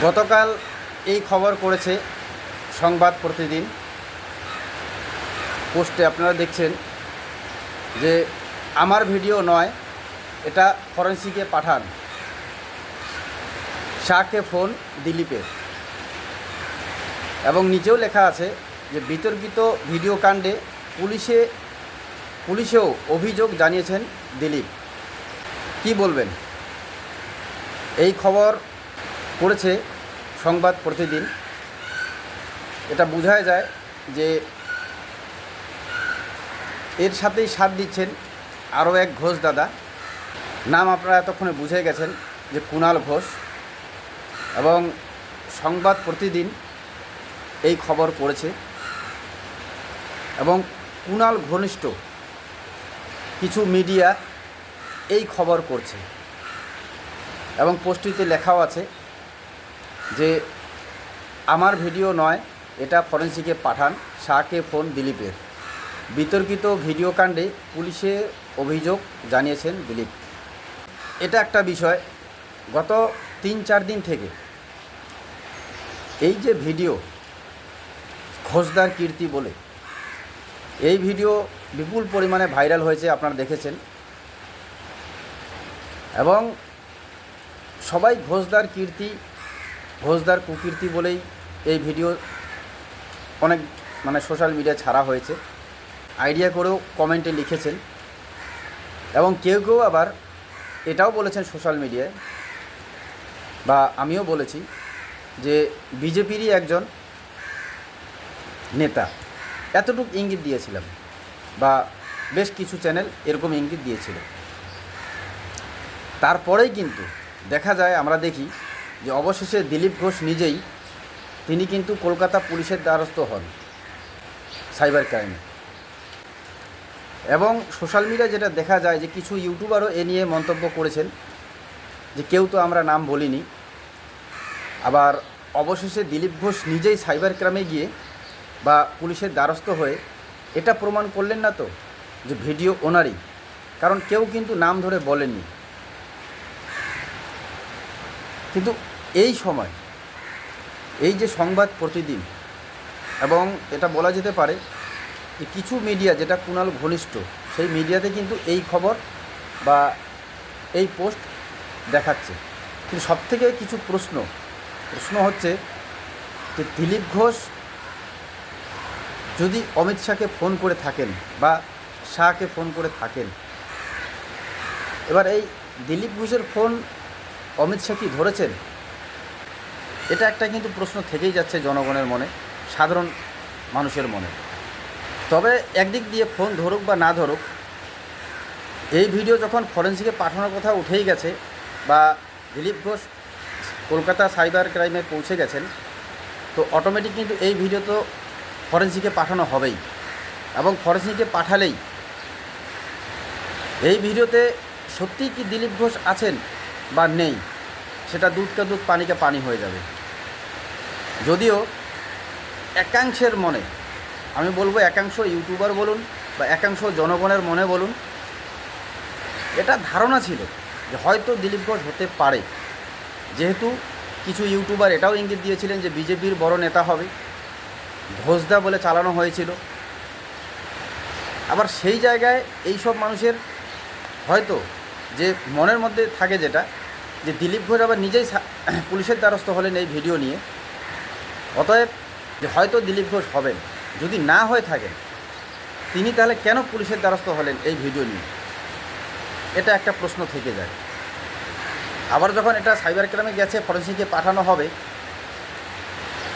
গতকাল এই খবর করেছে সংবাদ প্রতিদিন। পোস্টে আপনারা দেখছেন যে আমার ভিডিও নয়, এটা ফরেন্সিকে পাঠান। শাহকে ফোন দিলীপের এবং নিচেও লেখা আছে যে বিতর্কিত ভিডিও কাণ্ডে পুলিশে পুলিশেও অভিযোগ জানিয়েছেন দিলীপ। কি বলবেন? এই খবর করেছে সংবাদ প্রতিদিন, এটা বোঝাই যায় যে এর সাথেই সাথ দিচ্ছেন আরও এক ঘোষ দাদা। নাম আপনারা এতক্ষণে বুঝে গেছেন যে কুণাল ঘোষ। এবং সংবাদ প্রতিদিন এই খবর পড়েছে এবং কুণাল ঘনিষ্ঠ কিছু মিডিয়া এই খবর করছে। এবং পোস্টটিতে লেখাও আছে যে আমার ভিডিও নয়, এটা ফরেন্সিকে পাঠান শাহকে ফোন দিলীপের। বিতর্কিত ভিডিও কাণ্ডে পুলিশে অভিযোগ জানিয়েছেন দিলীপ। এটা একটা বিষয়, গত তিন চার দিন থেকে এই যে ভিডিও ঘোষদার কীর্তি বলে, এই ভিডিও বিপুল পরিমাণে ভাইরাল হয়েছে আপনারা দেখেছেন। এবং সবাই ঘোষদার কীর্তি ঘোষদার কুকীর্তি বলেই এই ভিডিও অনেক মানে সোশ্যাল মিডিয়া ছাড়া হয়েছে। আইডিয়া করেও কমেন্টে লিখেছেন এবং কেউ কেউ আবার এটাও বলেছেন সোশ্যাল মিডিয়ায় বা আমিও বলেছি যে বিজেপিরই একজন নেতা। এতটুকু ইঙ্গিত দিয়েছিলাম বা বেশ কিছু চ্যানেল এরকম ইঙ্গিত দিয়েছিল। তারপরেই কিন্তু দেখা যায় আমরা দেখি যে অবশেষে দিলীপ ঘোষ নিজেই তিনি কিন্তু কলকাতা পুলিশের দ্বারস্থ হন সাইবার ক্রাইমে। এবং সোশ্যাল মিডিয়ায় যেটা দেখা যায় যে কিছু ইউটিউবারও এ নিয়ে মন্তব্য করেছেন যে কেউ তো আমরা নাম বলিনি। আবার অবশেষে দিলীপ ঘোষ নিজেই সাইবার ক্রাইমে গিয়ে বা পুলিশের দ্বারস্থ হয়ে এটা প্রমাণ করলেন না তো যে ভিডিও ওনারই, কারণ কেউ কিন্তু নাম ধরে বলেননি। কিন্তু এই সময়, এই যে সংবাদ প্রতিদিন, এবং এটা বলা যেতে পারে যে কিছু মিডিয়া যেটা কুণাল ঘনিষ্ঠ, সেই মিডিয়াতে কিন্তু এই খবর বা এই পোস্ট দেখাচ্ছে। কিন্তু সবথেকে কিছু প্রশ্ন প্রশ্ন হচ্ছে যে দিলীপ ঘোষ যদি অমিত শাহকে ফোন করে থাকেন বা শাহকে ফোন করে থাকেন, এবার এই দিলীপ ঘোষের ফোন অমিত শাহ কি ধরেছেন? এটা একটা কিন্তু প্রশ্ন থেকেই যাচ্ছে জনগণের মনে, সাধারণ মানুষের মনে। তবে একদিক দিয়ে ফোন ধরুক বা না ধরুক, এই ভিডিও যখন ফরেন্সিকে পাঠানোর কথা উঠেই গেছে বা দিলীপ ঘোষ কলকাতা সাইবার ক্রাইমে পৌঁছে গেছেন, তো অটোমেটিক কিন্তু এই ভিডিও তো ফরেন্সিকে পাঠানো হবেই। এবং ফরেন্সিকে পাঠালেই এই ভিডিওতে সত্যিই কি দিলীপ ঘোষ আছেন বা নেই, সেটা দুধকে দুধ পানিকে পানি হয়ে যাবে। যদিও একাংশের মনে, আমি বলব একাংশ ইউটিউবার বলুন বা একাংশ জনগণের মনে বলুন, এটা ধারণা ছিল যে হয়তো দিলীপ ঘোষ হতে পারে। যেহেতু কিছু ইউটিউবার এটাও ইঙ্গিত দিয়েছিলেন যে বিজেপির বড় নেতা হবে। ঘোষদা বলে চালানো হয়েছিল। আবার সেই জায়গায় এই সব মানুষের হয়তো যে মনের মধ্যে থাকে যেটা, যে দিলীপ ঘোষ আবার নিজেই পুলিশের দ্বারস্থ হলেন এই ভিডিও নিয়ে। অতএব হয়তো দিলীপ ঘোষ হবেন, যদি না হয়ে থাকেন তিনি তাহলে কেন পুলিশের দ্বারস্থ হলেন এই ভিডিও নিয়ে? এটা একটা প্রশ্ন থেকে যায়। আবার যখন এটা সাইবার ক্রাইমে গেছে, ফরেন্সিকে পাঠানো হবে,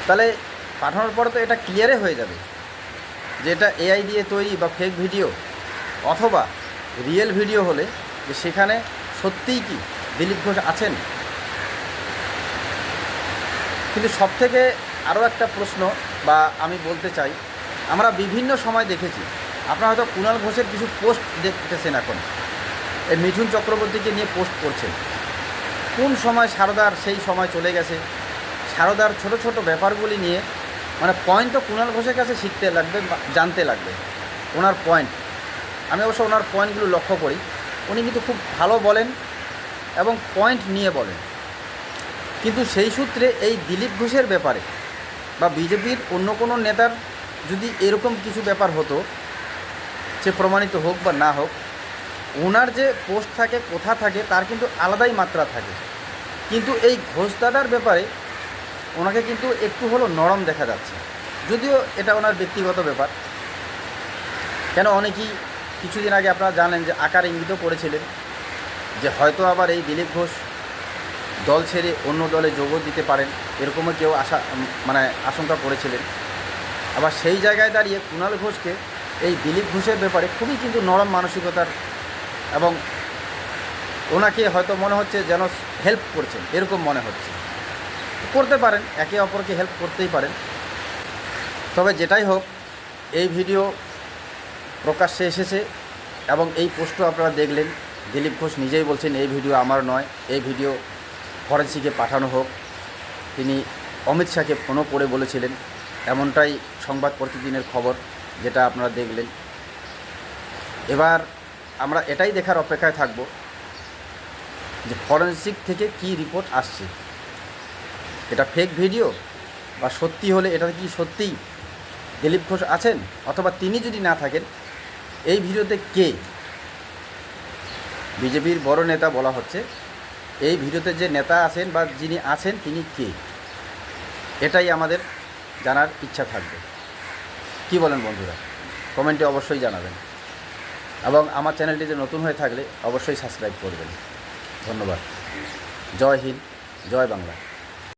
তাহলে পাঠানোর পর তো এটা ক্লিয়ারে হয়ে যাবে যে এটা এআই দিয়ে তৈরি বা ফেক ভিডিও অথবা রিয়েল ভিডিও হলে যে সেখানে সত্যিই কি দিলীপ ঘোষ আছেন? কিন্তু সবথেকে আরও একটা প্রশ্ন বা আমি বলতে চাই, আমরা বিভিন্ন সময় দেখেছি, আপনারা হয়তো কুণাল ঘোষের কিছু পোস্ট দেখতেছেন এখন। এই মিঠুন চক্রবর্তীকে নিয়ে পোস্ট করছেন। কোন সময় সারদার সেই সময় চলে গেছে? সারদার ছোট ছোট ব্যাপারগুলি নিয়ে মানে পয়েন্ট তো কুণাল ঘোষের কাছে শিখতে লাগবে জানতে লাগবে। ওনার পয়েন্ট আমি অবশ্য ওনার পয়েন্টগুলো লক্ষ্য করি। উনি কিন্তু খুব ভালো বলেন এবং পয়েন্ট নিয়ে বলেন। কিন্তু সেই সূত্রে এই দিলীপ ঘোষের ব্যাপারে বা বিজেপির অন্য কোনো নেতার যদি এরকম কিছু ব্যাপার হতো, সে প্রমাণিত হোক বা না হোক ওনার যে পোস্ট থাকে, কোথা থাকে, তার কিন্তু আলাদাই মাত্রা থাকে। কিন্তু এই ঘোষ দাদার ব্যাপারে ওনাকে কিন্তু একটু হলো নরম দেখা যাচ্ছে। যদিও এটা ওনার ব্যক্তিগত ব্যাপার। কেন অনেকেই কিছুদিন আগে আপনারা জানেন যে আকার ইঙ্গিতও করেছিলেন যে হয়তো আবার এই দিলীপ ঘোষ দল ছেড়ে অন্য দলে যোগ দিতে পারেন, এরকমও কেউ আশা মানে আশঙ্কা করেছিলেন। আবার সেই জায়গায় দাঁড়িয়ে কুণাল ঘোষকে এই দিলীপ ঘোষের ব্যাপারে খুবই কিন্তু নরম মানসিকতার এবং ওনাকে হয়তো মনে হচ্ছে যেন হেল্প করছেন, এরকম মনে হচ্ছে। করতে পারেন, একে অপরকে হেল্প করতেই পারেন। তবে যেটাই হোক, এই ভিডিও প্রকাশ্যে এসেছে এবং এই পোস্টও আপনারা দেখলেন। দিলীপ ঘোষ নিজেই বলছেন, এই ভিডিও আমার নয়, এই ভিডিও ফরেন্সিকে পাঠানো হোক। তিনি অমিত শাহকে ফোনও করে বলেছিলেন। এমনটাই সংবাদ প্রতিদিনের খবর যেটা আপনারা দেখলেন। এবার আমরা এটাই দেখার অপেক্ষায় থাকব যে ফরেন্সিক থেকে কি রিপোর্ট আসছে। এটা ফেক ভিডিও বা সত্যি হলে এটা কি সত্যিই দিলীপ ঘোষ আছেন? অথবা তিনি যদি না থাকেন, এই ভিডিওতে কে? বিজেপির বড় নেতা বলা হচ্ছে এই ভিডিওতে যে নেতা আছেন বা যিনি আছেন, তিনি কে? এটাই আমাদের জানার ইচ্ছা থাকবে। কি বলেন বন্ধুরা? কমেন্টে অবশ্যই জানাবেন। এবং আমার চ্যানেলটি যে নতুন হয়ে থাকলে অবশ্যই সাবস্ক্রাইব করবেন। ধন্যবাদ। জয় হিন্দ, জয় বাংলা।